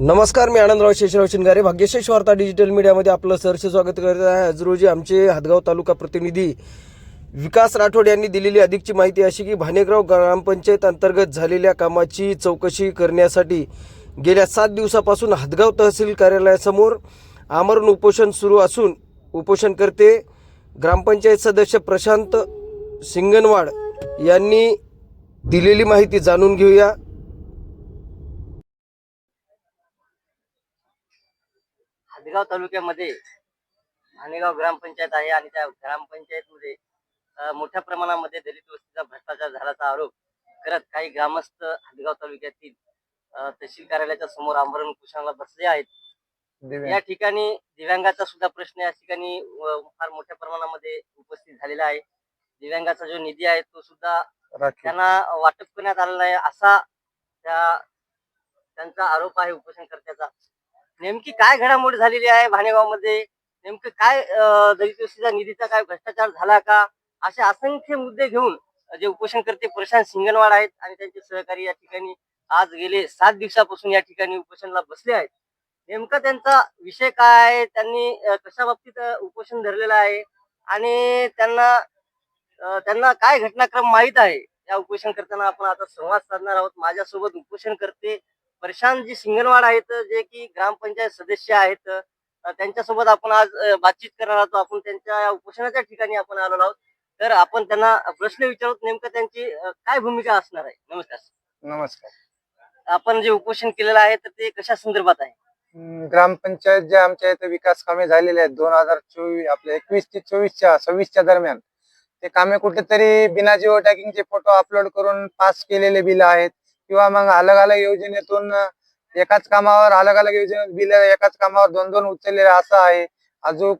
नमस्कार मी आनंदराव शेषराव शिंगारे. भाग्यशेष वार्ता डिजिटल मीडियामध्ये आपलं सहर्ष स्वागत करत आहे. आज रोजी आमचे हदगाव तालुका प्रतिनिधी विकास राठोड यांनी दिलेली अधिकची माहिती अशी की भानेगाव ग्रामपंचायत अंतर्गत झालेल्या कामाची चौकशी करण्यासाठी गेल्या सात दिवसापासून हातगाव तहसील कार्यालयासमोर आमरण उपोषण सुरू असून उपोषणकर्ते ग्रामपंचायत सदस्य प्रशांत सिंगनवाड यांनी दिलेली माहिती जाणून घेऊया. हदगाव तालुक्यामध्ये भानेगाव ग्रामपंचायत आहे आणि त्या ग्रामपंचायतमध्ये मोठ्या प्रमाणामध्ये दलित वस्तीचा भ्रष्टाचार झाल्याचा आरोप करत काही ग्रामस्थ हदगाव तालुक्यातील तहसील कार्यालयाच्या समोर आमरण उपोषणाला बसले आहेत. या ठिकाणी दिव्यांगाचा सुद्धा प्रश्न या ठिकाणी फार मोठ्या प्रमाणामध्ये उपस्थित झालेला आहे. दिव्यांगाचा जो निधी आहे तो सुद्धा त्यांना वाटप करण्यात आलेला आहे असा त्या त्यांचा आरोप आहे उपोषणकर्त्याचा. नेमकी काय घडामोडी झालेली आहे भाणेगावमध्ये? नेमकं काय दलित वस्तीचा निधीचा काय भ्रष्टाचार झाला का? असे असंख्य मुद्दे घेऊन जे उपोषणकर्ते प्रशांत सिंगनवाड आहेत आणि त्यांचे सहकारी या ठिकाणी आज गेले सात दिवसापासून या ठिकाणी उपोषणाला बसले आहेत. नेमका त्यांचा विषय काय आहे? त्यांनी कशा बाबतीत उपोषण धरलेलं आहे? आणि त्यांना त्यांना काय घटनाक्रम माहीत आहे? या उपोषण करताना आपण आता संवाद साधणार आहोत. माझ्यासोबत उपोषण करते प्रशांतजी सिंगनवाड आहेत जे की ग्रामपंचायत सदस्य आहेत त्यांच्यासोबत आपण आज बातचीत करणार आहोत. आपण त्यांच्या या उपोषणाच्या ठिकाणी आपण आलेलो आहोत. तर आपण त्यांना प्रश्न विचारत नेमकं त्यांची काय भूमिका असणार आहे? नमस्कार नमस्कार. आपण जे उपोषण केलेलं आहे तर ते कशा संदर्भात आहे? ग्रामपंचायत जे आमच्या इथे विकास कामे झालेली आहेत दोन हजार चोवीस आपल्या एकवीस ते चोवीसच्या सव्वीसच्या दरम्यान. ते कामे कुठेतरी बिना जिओ टॅगिंगचे फोटो अपलोड करून पास केलेले बिल आहेत. किंवा मग अलग अलग योजनेतून एकाच कामावर अलग अलग योजनेत बिल एकाच कामावर दोन दोन उचललेले असं आहे. अजून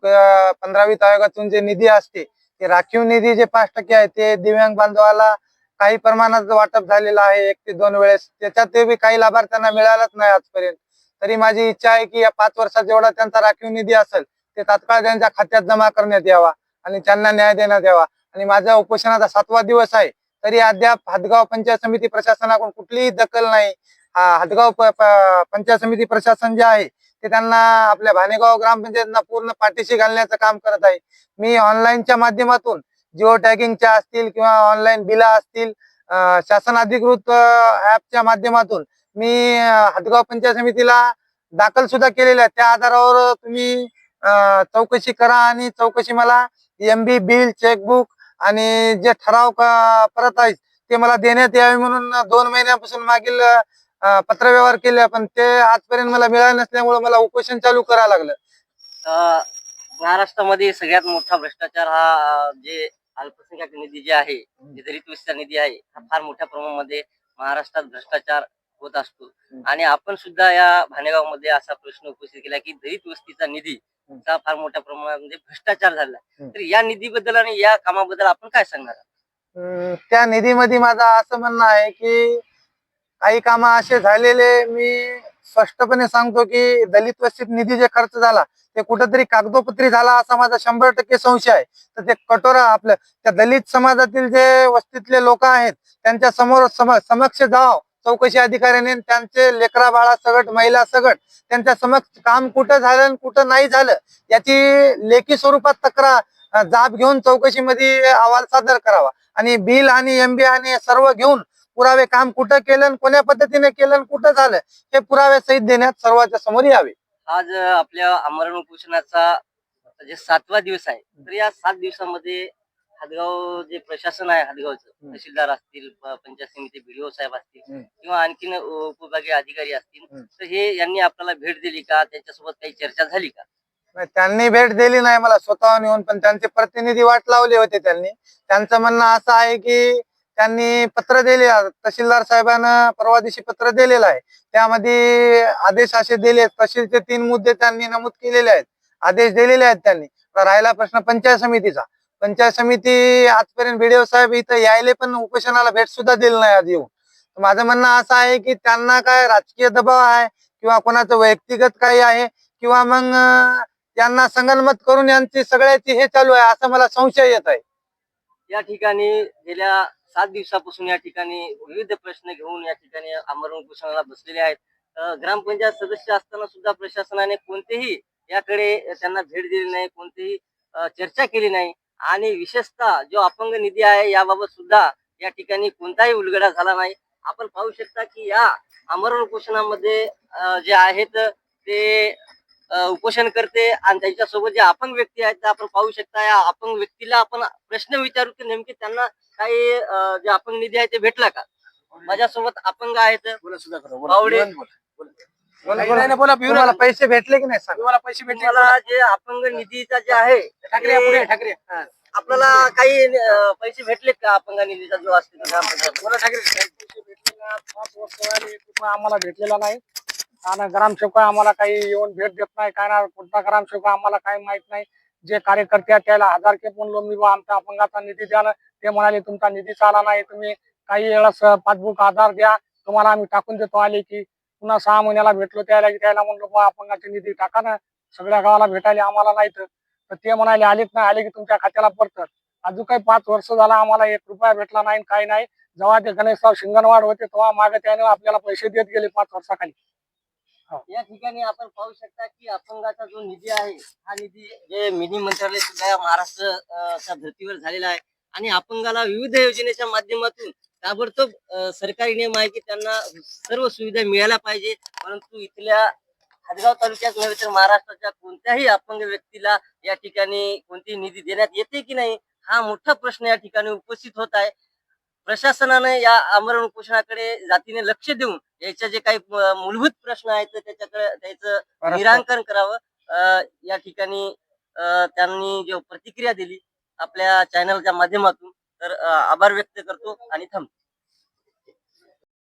पंधरावी आयोगातून जे निधी असते ते राखीव निधी जे पाच टक्के आहे ते दिव्यांग बांधवाला काही प्रमाणात वाटप झालेलं आहे एक ते दोन वेळेस. त्याच्यात ते बी काही लाभार्थ्यांना मिळालाच नाही आजपर्यंत. तरी माझी इच्छा आहे की या पाच वर्षात जेवढा त्यांचा राखीव निधी असेल ते तात्काळ त्यांच्या खात्यात जमा करण्यात यावा आणि त्यांना न्याय देण्यात यावा. आणि माझा उपोषणाचा सातवा दिवस आहे. तरी अद्याप हदगाव पंचायत समिती प्रशासनाकडून कुठलीही दखल नाही. हदगाव प- पंचायत समिती प्रशासन जे आहे ते त्यांना आपल्या भानेगाव ग्रामपंचायतना पूर्ण पाठीशी घालण्याचं काम करत आहे. मी ऑनलाईनच्या माध्यमातून जिओ टॅगिंगच्या असतील किंवा ऑनलाईन बिला असतील शासन अधिकृत ऍपच्या माध्यमातून मी हदगाव पंचायत समितीला दाखल सुद्धा केलेल्या आहे. त्या आधारावर तुम्ही चौकशी करा आणि चौकशी मला एमबी बिल चेकबुक आणि जे ठराव क- परत आहेत ते मला देण्यात यावे म्हणून दोन महिन्यापासून मागील पत्रव्यवहार केले पण ते आजपर्यंत मला मिळाले नसल्यामुळे मला उपोषण चालू करावं लागलं. महाराष्ट्रामध्ये सगळ्यात मोठा भ्रष्टाचार हा जे अल्पसंख्याक निधी जे आहे जे दलित वस्तीचा निधी आहे हा फार मोठ्या प्रमाणामध्ये महाराष्ट्रात भ्रष्टाचार होत असतो. आणि आपण सुद्धा या भानेगावमध्ये असा प्रश्न उपस्थित केला की दलित वस्तीचा निधी चा फार मोठ्या प्रमाणामध्ये भ्रष्टाचार झाला. तर या निधीबद्दल आणि या कामाबद्दल आपण काय सांगणार आहात? त्या निधीमध्ये माझं असं म्हणणं आहे की काही काम असे झालेले मी स्पष्टपणे सांगतो की दलित वस्तीत निधी जे खर्च झाला ते कुठंतरी कागदोपत्री झाला असा माझा शंभर टक्के संशय आहे तर ते कटोरा आपलं त्या दलित समाजातील जे वस्तीतले लोक आहेत त्यांच्यासमोर सम- समक्ष जाव चौकशी अधिकाऱ्याने त्यांचे लेकरा बाळा सगट महिला सगट त्यांच्या समक्ष काम कुठं झालं आणि कुठं नाही झालं याची लेखी स्वरूपात तक्रार जाब घेऊन चौकशीमध्ये अहवाल सादर करावा. आणि बिल आणि एमबी आणि सर्व घेऊन पुरावे काम कुठं केलं आणि कोण्या पद्धतीने केलं आणि कुठं झालं हे पुरावे सहित देण्यात सर्वांच्या समोर यावे. आज आपल्या आमरण उपोषणाचा जे सातवा दिवस आहे. तर या सात दिवसामध्ये हदगाव जे प्रशासन आहे हदगावचं हम्म. तहसीलदार असतील प- पंचायत समिती बीडीओ साहेब असतील हम्म. किंवा आणखीन अं, उपविभागीय अधिकारी असतील. तर हे यांनी आपल्याला भेट दिली का? त्यांच्यासोबत काही चर्चा झाली का? नाही, त्यांनी भेट दिली नाही मला स्वतःहून येऊन पण त्यांचे प्रतिनिधी वाट लावले होते त्यांनी. त्यांचं म्हणणं असं आहे की त्यांनी पत्र दिले तहसीलदार साहेबांना परवा दिवशी पत्र दिलेलं आहे. त्यामध्ये आदेश असे दिले तहसीलचे तीन मुद्दे त्यांनी नमूद केलेले आहेत. आदेश दिलेले आहेत त्यांनी. राहिला प्रश्न पंचायत समितीचा. पंचायत समिती आजपर्यंत बीडीओ साहेब इथं यायले पण उपोषणाला भेट सुद्धा दिली नाही आज येऊन. माझं म्हणणं असं आहे की त्यांना काय राजकीय दबाव आहे किंवा कोणाचं वैयक्तिगत काही आहे किंवा मग त्यांना संगनमत करून यांची सगळ्याची हे चालू आहे असं मला संशय येत आहे. या ठिकाणी गेल्या सात दिवसापासून या ठिकाणी विविध प्रश्न घेऊन या ठिकाणी आमरण उपोषणाला बसलेले आहेत. ग्रामपंचायत सदस्य असताना सुद्धा प्रशासनाने कोणतेही याकडे त्यांना भेट दिली नाही कोणतीही चर्चा केली नाही. आणि विशेषतः जो अपंग निधी आहे याबाबत सुद्धा या ठिकाणी कोणताही उलगडा झाला नाही. आपण पाहू शकता की या आमरण उपोषणामध्ये जे आहेत ते उपोषण करते आणि त्यांच्यासोबत जे अपंग व्यक्ती आहेत ते आपण पाहू शकता. या अपंग व्यक्तीला आपण प्रश्न विचारू की नेमके त्यांना काही जे अपंग निधी आहे ते भेटला का? माझ्यासोबत अपंग आहेत. बोला, बोला. तुम्हाला पैसे भेटले की नाही सांग. तुम्हाला जे अपंग निधीचा जे आहे ते आपल्याला काही पैसे भेटलेत का अपंग निधीचा जो असतो तो ग्रामपंचायत? आम्हाला भेटलेला नाही. आणि ग्रामसेवक आम्हाला काही येऊन भेट देत नाही. काय ना कोणता ग्रामसेवक आम्हाला काही माहीत नाही. जे कार्यकर्ते त्याला हजार के म्हणलो मी आमच्या अपंगाचा निधी द्या ना. ते म्हणाले तुमचा निधी आला नाही. तुम्ही काही वेळेस पासबुक आधार द्या. तुम्हाला आम्ही टाकून देतो आले की पुन्हा सहा महिन्याला भेटलो त्याला त्याला म्हणलो बा अपंगाचे निधी टाका ना. सगळ्या गावाला भेटायला आम्हाला नाही तर. ते म्हणाले आलेत नाही आले की तुमच्या खात्याला पडतात. अजून काही पाच वर्ष झाला आम्हाला एक रुपया भेटला नाही काही नाही. जेव्हा ते गणेशराव शिंगणवाड होते तेव्हा मागे त्याने आपल्याला पैसे देत गेले पाच वर्षाखाली. हो. या ठिकाणी आपण पाहू शकता की अपंगाचा जो निधी आहे हा निधी जे मिनी मंत्रालय सुद्धा महाराष्ट्र धर्तीवर झालेला आहे. आणि अपंगाला विविध योजनेच्या माध्यमातून ताबडतोब सरकारी नियम आहे की त्यांना सर्व सुविधा मिळायला पाहिजे. परंतु इथल्या हदगाव तालुक्यात नव्हे तर महाराष्ट्राच्या कोणत्याही अपंग व्यक्तीला या ठिकाणी कोणतीही निधी देण्यात येते की नाही हा मोठा प्रश्न या ठिकाणी उपस्थित होत आहे. प्रशासनाने या आमरण उपोषणाकडे जातीने लक्ष देऊन याच्या जे काही मूलभूत प्रश्न आहेत त्याच्याकडे त्याचं निराकरण करावं. या ठिकाणी त्यांनी जो प्रतिक्रिया दिली आपल्या चॅनलच्या माध्यमातून तर आभार व्यक्त करतो आणि थांबतो